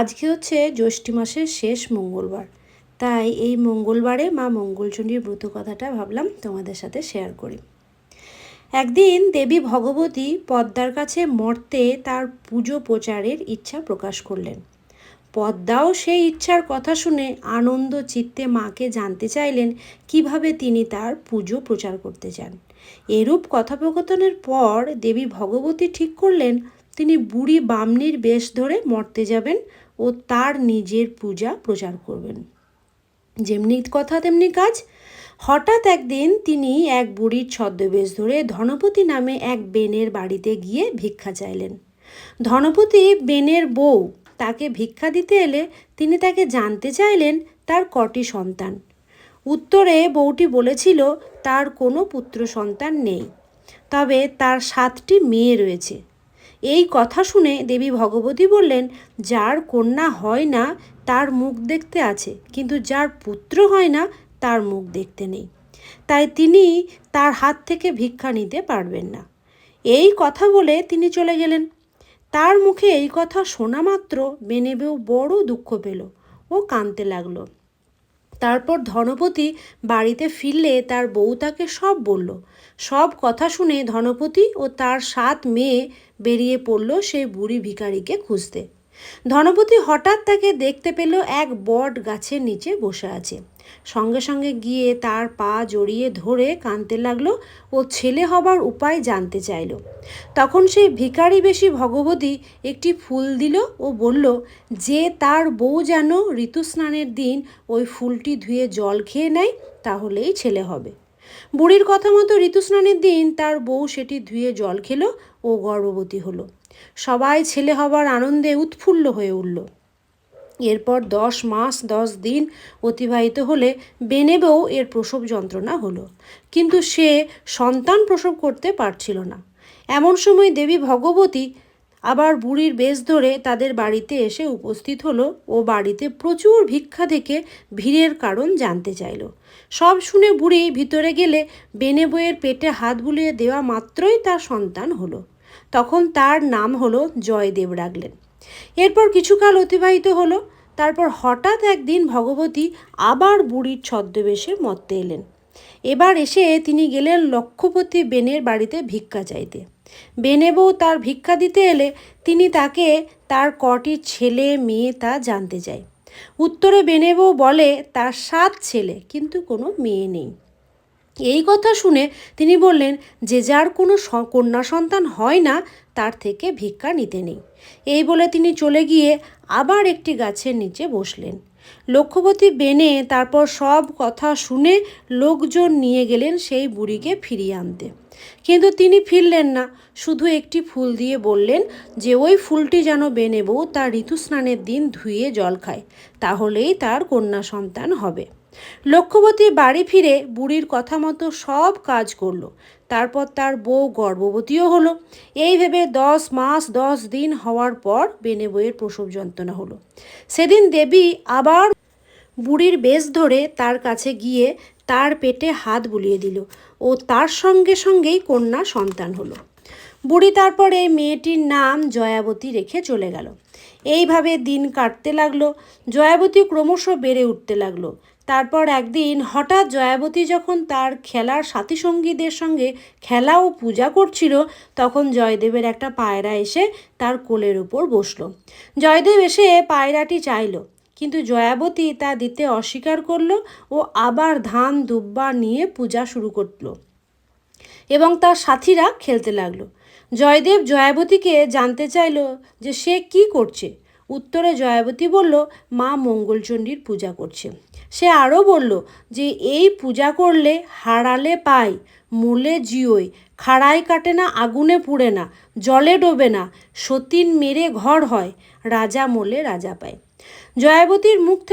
আজকে হচ্ছে জ্যৈষ্ঠ মাসের শেষ মঙ্গলবার। তাই এই মঙ্গলবারে মা মঙ্গলচণ্ডীর ব্রত কথাটা ভাবলাম তোমাদের সাথে শেয়ার করি। একদিন দেবী ভগবতী পদ্মার কাছে মর্তে তার পুজো প্রচারের ইচ্ছা প্রকাশ করলেন। পদ্মাও সেই ইচ্ছার কথা শুনে আনন্দ চিত্তে মাকে জানতে চাইলেন কীভাবে তিনি তার পুজো প্রচার করতে চান। এরূপ কথোপকথনের পর দেবী ভগবতী ঠিক করলেন, তিনি বুড়ি বামনির বেশ ধরে মর্তে যাবেন ও তার নিজের পূজা প্রচার করবেন। যেমনি কথা, তেমনি কাজ। হঠাৎ একদিন তিনি এক বুড়ির ছদ্মবেশ ধরে ধনপতি নামে এক বেনের বাড়িতে গিয়ে ভিক্ষা চাইলেন। ধনপতি বেনের বউ তাকে ভিক্ষা দিতে এলে তিনি তাকে জানতে চাইলেন তার কটি সন্তান। উত্তরে বউটি বলেছিল, তার কোনো পুত্র সন্তান নেই। তবে তার সাতটি মেয়ে রয়েছে। এই কথা শুনে দেবী ভগবতী বললেন, যার কন্যা হয় না, তার মুখ দেখতে আছে, কিন্তু যার পুত্র হয় না, তার মুখ দেখতে নেই। তাই তিনি তার হাত থেকে ভিক্ষা নিতে পারবেন না। এই কথা বলে তিনি চলে গেলেন। তার মুখে এই কথা শোনা মাত্র বেনেবেও বড় দুঃখ পেল ও কাঁদতে লাগল। তারপর ধনপতি বাড়িতে ফিরলে তার বউ তাকে সব বলল। সব কথা শুনে ধনপতি ও তার সাত মেয়ে বেরিয়ে পড়ল সেই বুড়ি ভিখারিকে খুঁজতে। ধনপতি হঠাৎ তাকে দেখতে পেল এক বট গাছের নিচে বসে আছে। সঙ্গে সঙ্গে গিয়ে তার পা জড়িয়ে ধরে কাঁদতে লাগল ও ছেলে হবার উপায় জানতে চাইল। তখন সেই ভিখারি বেশি ভগবতী একটি ফুল দিল ও বলল, যে তার বউ যেন ঋতুস্নানের দিন ওই ফুলটি ধুয়ে জল খেয়ে নেয়, তাহলেই ছেলে হবে। বুড়ির কথা মতো ঋতুস্নানের দিন তার বউ সেটি ধুয়ে জল খেলো ও গর্ভবতী হলো। সবাই ছেলে হবার আনন্দে উৎফুল্ল হয়ে উঠল। এরপর দশ মাস, দশ দিন অতিবাহিত হলে বেনেবেও এর প্রসব যন্ত্রণা হলো। কিন্তু সে সন্তান প্রসব করতে পারছিল না। এমন সময় দেবী ভগবতী আবার বুড়ির বেশ ধরে তাদের বাড়িতে এসে উপস্থিত হলো ও বাড়িতে প্রচুর ভিক্ষা থেকে ভিড়ের কারণ জানতে চাইল। সব শুনে বুড়ি ভিতরে গেলে বেনে বইয়ের পেটে হাত বুলিয়ে দেওয়া মাত্রই তার সন্তান হলো। তখন তার নাম হলো জয়দেব রাখলেন এরপর কিছুকাল অতিবাহিত হলো, তারপর হঠাৎ একদিন ভগবতী আবার বুড়ির ছদ্মবেশে মত্তে এলেন। এবার এসে তিনি গেলেন লক্ষ্যপতি বেনের বাড়িতে ভিক্ষা চাইতে। বেনে বউ তার ভিক্ষা দিতে এলে তিনি তাকে তার কটি ছেলে মেয়ে তা জানতে চায়। উত্তরে বেনে বউ বলে, তার সাত ছেলে, কিন্তু কোনো মেয়ে নেই। এই কথা শুনে তিনি বললেন, যে যার কোনো কন্যা সন্তান হয় না, তার থেকে ভিক্ষা নিতে নেই। এই বলে তিনি চলে গিয়ে আবার একটি গাছের নিচে বসলেন। লক্ষ্যবতী বেনে তারপর সব কথা শুনে লোকজন নিয়ে গেলেন সেই বুড়িকে ফিরিয়ে আনতে। কিন্তু তিনি ফিরলেন না। শুধু একটি ফুল দিয়ে বললেন যে, ওই ফুলটি যেন বেনে বউ তার ঋতুস্নানের দিন ধুয়ে জল খায়, তাহলেই তার কন্যা সন্তান হবে। লক্ষ্যবতী বাড়ি ফিরে বুড়ির কথা মতো সব কাজ করল। তারপর তার বউ গর্ভবতীও হলো। এই ভেবে দশ মাস দশ দিন হওয়ার পর বেনে বইয়ের প্রসব যন্ত্রণা হলো। সেদিন দেবী আবার বুড়ির বেশ ধরে তার কাছে গিয়ে তার পেটে হাত বুলিয়ে দিল ও তার সঙ্গে সঙ্গেই কন্যা সন্তান হলো। বুড়ি তারপর এই মেয়েটির নাম জয়াবতী রেখে চলে গেল। এইভাবে দিন কাটতে লাগল। জয়াবতী ক্রমশ বেড়ে উঠতে লাগল। তারপর একদিন হঠাৎ জয়াবতী যখন তার খেলার সাথী সঙ্গীদের সঙ্গে খেলা ও পূজা করছিল, তখন জয়দেবের একটা পায়রা এসে তার কোলের উপর বসল। জয়দেব এসে পায়রাটি চাইল, কিন্তু জয়াবতী তা দিতে অস্বীকার করল ও আবার ধান, দুব্বা নিয়ে পূজা শুরু করল এবং তার সাথীরা খেলতে লাগল। জয়দেব জয়াবতীকে জানতে চাইল যে সে কি করছে। উত্তরে জয়াবতী বলল, মা মঙ্গলচণ্ডীর পূজা করছে। সে আরও বলল, যে এই পূজা করলে হারালে পাই, মূলে জিওই, খাড়ায় কাটে না, আগুনে পুড়ে না, জলে ডোবে না, সতীন মেরে ঘর হয়, রাজা মোলে রাজা পায়। জয়াবতীর মুখ থেকে